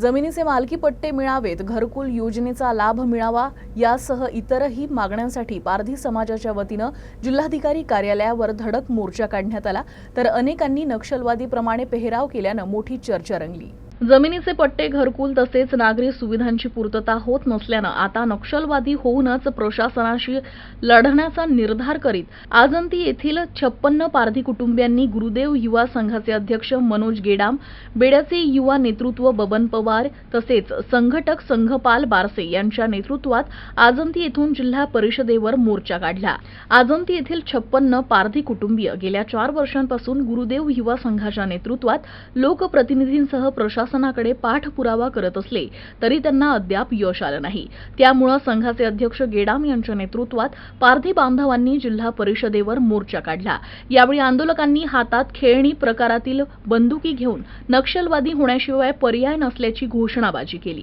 जमिनीचे मालकी पट्टे मिळावेत घरकुल योजनेचा लाभ मिळावा यासह इतरही मागण्यांसाठी पारधी समाजाच्या वतीनं जिल्हाधिकारी कार्यालयावर धडक मोर्चा काढण्यात आला. तर अनेकांनी नक्षलवादीप्रमाणे पेहराव केल्यानं मोठी चर्चा रंगली. जमिनीचे पट्टे घरकुल तसेच नागरी सुविधांची पूर्तता होत नसल्यानं आता नक्षलवादी होऊनच प्रशासनाशी लढण्याचा निर्धार करीत आजंती येथील छप्पन्न पारधी कुटुंबियांनी गुरुदेव युवा संघाचे अध्यक्ष मनोज गेडाम बेड्याचे युवा नेतृत्व बबन पवार तसेच संघटक संघपाल बारसे यांच्या नेतृत्वात आजंती येथून जिल्हा परिषदेवर मोर्चा काढला. आजंती येथील छप्पन्न पारधी कुटुंबीय गेल्या चार वर्षांपासून गुरुदेव युवा संघाच्या नेतृत्वात लोकप्रतिनिधींसह प्रशासन प्रशासनाकडे पाठपुरावा करत असले तरी त्यांना अद्याप यश आलं नाही. त्यामुळं संघाचे अध्यक्ष गेडाम यांच्या नेतृत्वात पारधी बांधवांनी जिल्हा परिषदेवर मोर्चा काढला. यावेळी आंदोलकांनी हातात खेळणी प्रकारातील बंदुकी घेऊन नक्षलवादी होण्याशिवाय पर्याय नसल्याची घोषणाबाजी केली.